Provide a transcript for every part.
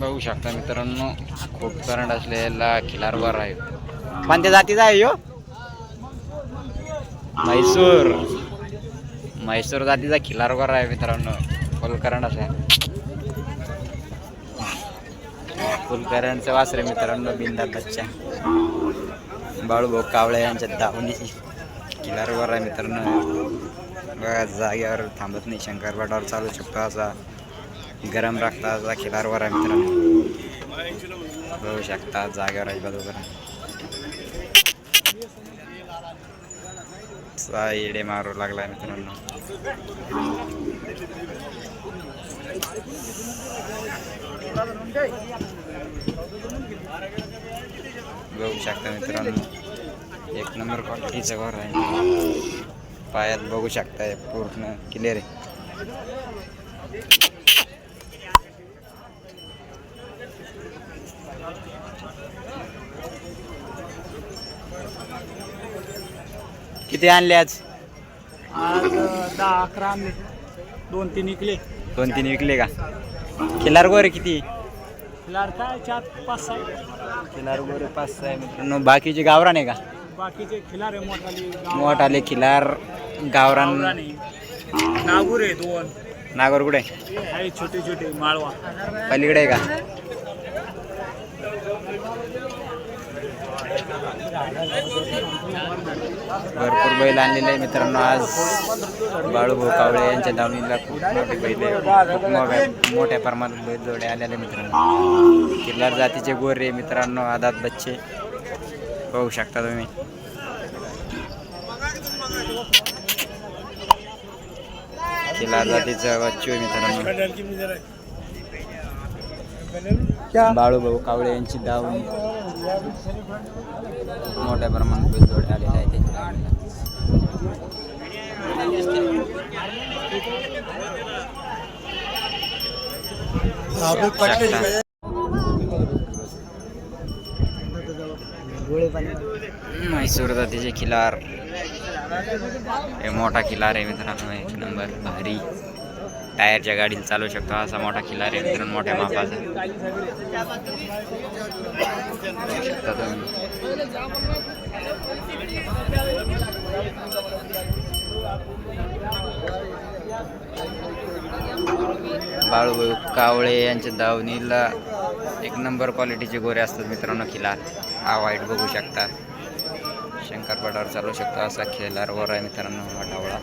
बघू शकता मित्रांनो खूप करंट असलेला खिलारवर आहे. कोणत्या जातीचा आहे ह्यो म्हैसूर. म्हैसूर जातीचा खिलारवर आहे मित्रांनो. फुल करंट असा फुल करंटचं वासरे मित्रांनो बिंदात बच्चा. बाळूभाऊ कावळे यांच्या दावणीची किल्लारवर आहे मित्रांनो. बघा जागेवर थांबत नाही. शंकरपाटावर चालू शकतो असा गरम राखता असा खिलारवर आहे मित्रांनो. बघू शकता जागेवर आहे बरोबर. इडे मारू लागलाय मित्रांनो. बघू शकता मित्रांनो. एक नंबर क्वालिटीचं घर आहे. पायात बघू शकताय पूर्ण क्लिअर आहे. किती आणले आज? आज दहा अकरा आणले. दोन तीन इकले दोन तीन विकले का? खिलार गोरे किती? लाड काय? चार पाच सहा. खिलार गोरे पाच सहा मित्रांनो. बाकीचे गावरान आहे का? बाकीचे खिलार आहे मोठाली मोठाले खिलार गावरान. गावराने नागूर आहे दोन. नागोर कुठे? आहे छोटे छोटे माळवा. पलीकडे आहे का? भरपूर बैल आणलेले आहे मित्रांनो. आज बाळूभाऊ कावळे यांच्या दावणीला खूप मोठे बैल आहे. खूप मोठ्या मोठ्या प्रमाणात बैल जोडे आलेले मित्रांनो. किल्लार जातीचे गोरे मित्रांनो. आदात बच्चे. पाहू शकता तुम्ही. किल्लार जातीचं बच्चू आहे बाळूभाऊ कावळे यांची दावणी मोठ्या प्रमाणात बैल जोडे आलेले त्यांच्या. शकता. म्हैसूर जातीचे खिलार हे मोठा खिलार आहे मित्रांनो एक नंबर भारी टायरच्या गाडीला चालवू शकतो. असा मोठा खिलार आहे. मित्रांनो मोठ्या मापाचा. बघू शकता तुम्ही बाळू कावळे यांच्या दावणीला एक नंबर क्वालिटीचे गोरे असतात मित्रांनो खिलार हा वाईट बघू शकता. शंकरपटावर चालू शकतो. असा खिलार वर आहे मित्रांनो हा डावळा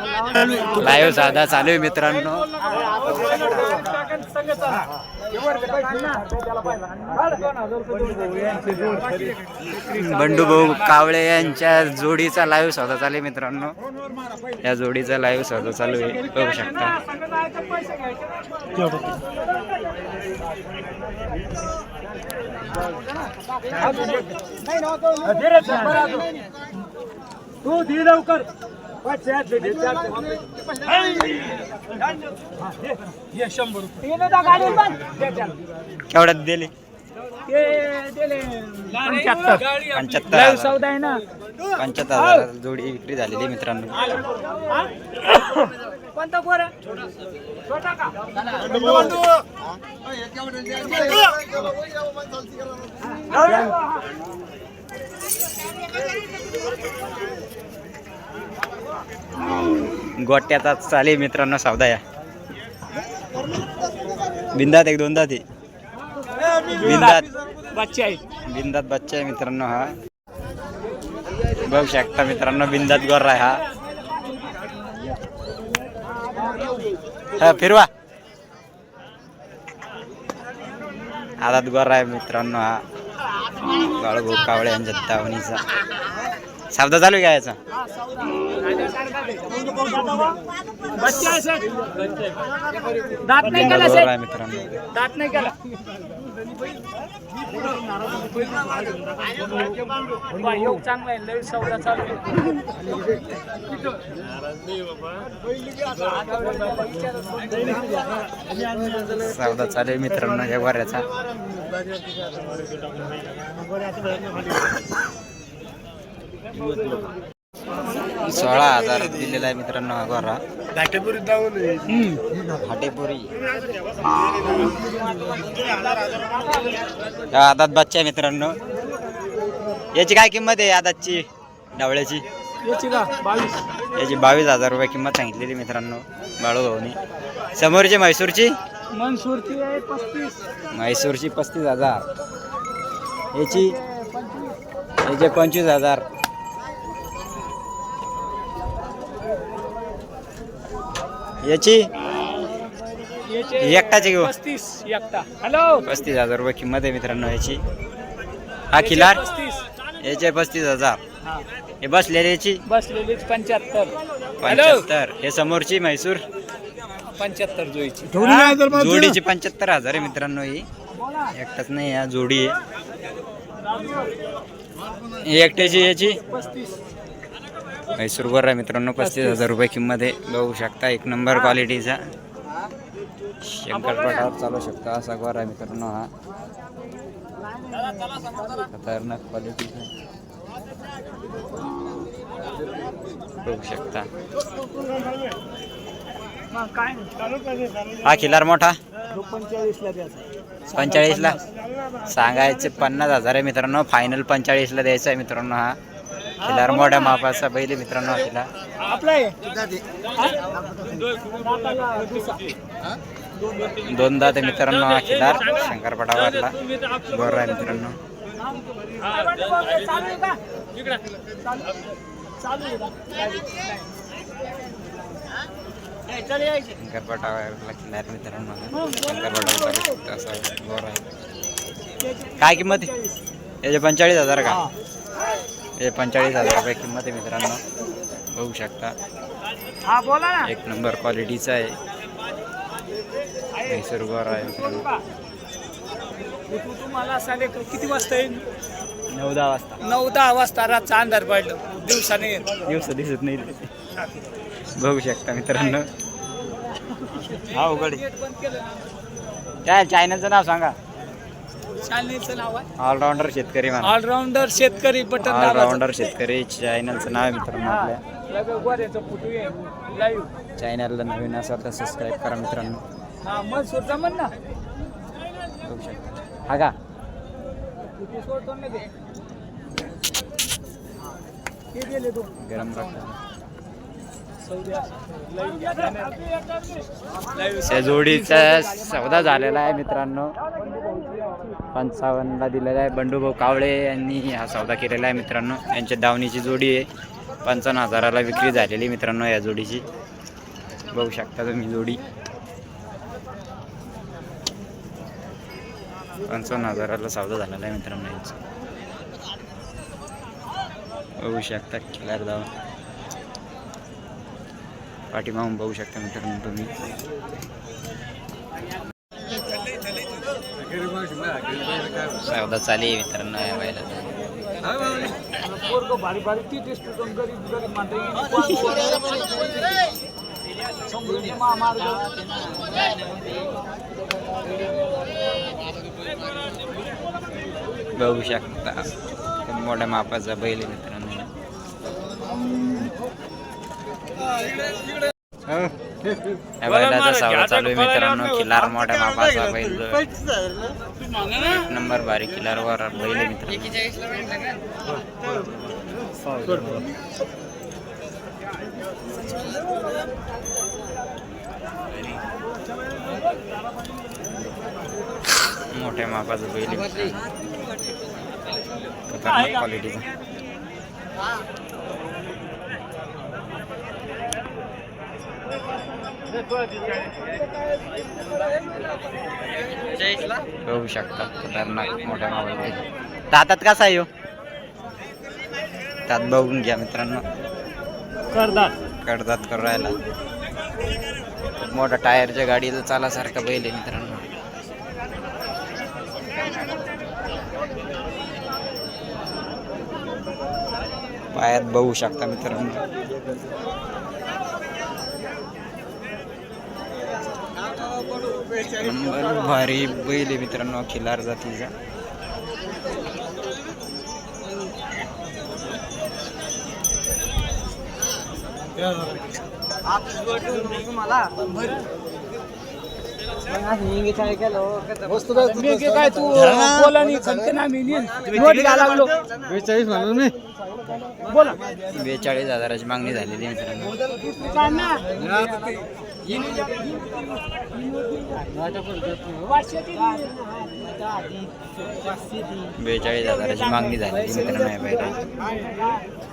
लाईव्ह साधा चालू आहे मित्रांनो. बंडू भाऊ कावळे यांच्या जोडीचा लाईव्ह सौदा चालू आहे मित्रांनो. या जोडीचा लाईव्ह सौदा चालू आहे. बघू शकता. तू दे लवकर. केवढ्यात दिले. पंच्याहत्तर पंच्याहत्तर हजार. आहे ना पंच्याहत्तर हजार जोडी विक्री झालेली आहे मित्रांनो. कोणता छोटा का गोट्याचा चाले मित्रांनो सौदा या. बिंदात एक दोनदा ते. बिंदात. बच्चे आहे बिंदात बच्चा आहे मित्रांनो हा. बघू शकता मित्रांनो बिंदात गोर आहे हा. हा फिरवा. आदात गोर आहे मित्रांनो हा. बाळूभाऊ कावळे यांच्या धावणीचा सौदा चालू आहे का याचा? दात नाही केला सर आहे मित्रांनो. दात नाही केला. बा, योग चांगला आहे सौदा चालू सौदा चालू आहे मित्रांनो या गोऱ्याचा सोळा हजार दिलेला आहे मित्रांनो अगोरा गोरा. हम्म. हाटेपुरी आदात बच्चा आहे मित्रांनो. याची काय किंमत आहे आदातची? डावळ्याची? याची का बावीस याची बावीस हजार रुपये किंमत सांगितलेली मित्रांनो बाळू भाऊनी. समोरची म्हैसूरची? आहे पस्तीस म्हैसूरची पस्तीस हजार. याची याचे पंचवीस हजार. याची? एकटाची घेऊ. पस्तीस एकटा. हॅलो पस्तीस हजार रुपये किंमत आहे मित्रांनो याची. हा किलार? पस्तीस. याचे पस्तीस हजार. हा. हे बसलेले याची? बसलेलीच पंच्याहत्तर. पंच्याहत्तर. हे समोरची म्हैसूर? पंच्याहत्तर जोईची जोडीची पंच्याहत्तर हजार आहे मित्रांनो ही. एकटाच नाही या जोडी आहे. ही एकट्याची याची? पस्तीस. म्हैसूर वर आहे मित्रांनो पस्तीस हजार रुपये किंमत आहे. बघू शकता एक नंबर क्वालिटीचा शंकरपटावर चालू शकता असा गोर आहे मित्रांनो हा. खतरनाक क्वालिटीचा बघू शकता. हा खिलार मोठा? पंचेचाळीसला सांगायचे पन्नास हजार आहे मित्रांनो. फायनल पंचेचाळीसला द्यायचा आहे मित्रांनो हा. खिलार मोठ्या मापाचा बैल मित्रांनो दुसरा. दोनदा ते मित्रांनो खिलार शंकरपटावरला बरं आहे मित्रांनो. शंकरपटावरला खिलार मित्रांनो. शंकरपटावर असा बरं आहे काय किंमत याचे पंचेचाळीस हजार का हा. याचे पंचेचाळीस हजार रुपये किंमत आहे मित्रांनो. बघू शकता. हा बोला ना. एक नंबर क्वालिटीचा आहे. म्हैसूर गोर आहे मित्रांनो. तुम्हाला सांगे किती वाजता येईल नऊ दहा वाजता. नऊ दहा वाजता रातचा अंधार पडलं दिवसाने दिवस दिसत नाही. बघू शकता मित्रांनो. हा उघड काय चॅनलचं नाव सांगा. शालिनीचं नाव आहे. ऑलराऊंडर शेतकरी म्हणा. ऑलराऊंडर शेतकरी बटन ऑलराऊंडर शेतकरी चॅनलचं नाव आहे मित्रांनो आपल्या गोऱ्याचं फुटू आहे लाईव्ह चॅनलला नवीन असाल तर सबस्क्राईब करा मित्रांनो. हा ना. बघू शकता. हा का? किती सोडतो ना ते? ते गेले तो गरम लाईव्ह त्या जोडीचा सौदा झालेला आहे मित्रांनो. पंचावन्नला दिलेला आहे. बंडूभाऊ कावळे यांनी हा सौदा केलेला आहे मित्रांनो. यांच्या दावणीची जोडी आहे. पंचावन्न हजाराला विक्री झालेली मित्रांनो या जोडीची. बघू शकता तुम्ही जोडी. पंचावन्न हजाराला सौदा झालेला आहे मित्रांनो यांचा. बघू शकता खिलार दाव. पाठीमागून बघू शकता मित्रांनो तुम्ही. सौदा चाली आहे मित्रांनो या बायला भारी भारी ती टेस्ट गरीब गरीब माणसं महामार्ग बघू शकता. खूप मोठ्या मापाचा बैल आहे मित्रांनो. बैलाचा सौदा चालू आहे मित्रांनो. खिलार मोठ्या मापाचा बैल. नंबर भारी खिलारवर बैल आहे मित्रांनो. मोठ्या मापाचा बैल आहे क्वालिटीचा बघू शकता खतरनाक मोठ्या मापाचा दातात कसा आहे ह्यो? दात बघून घ्या मित्रांनो. करतात कडदात करून राहिला. खूप मोठा टायरच्या गाडीला चालासारखा बैल आहे मित्रांनो. पायात बघू शकता मित्रांनो. नंबर भारी बैल आहे मित्रांनो खिलार जातीचा मला मी की काय तू बोला नाही ना मी नोट घ्या लागलो बेचाळीस म्हणून मी बोला बेचाळीस हजाराची मागणी झालेली आहे मित्रांनो काय ना बेचाळीस हजाराची मागणी झालेली मित्रांनो या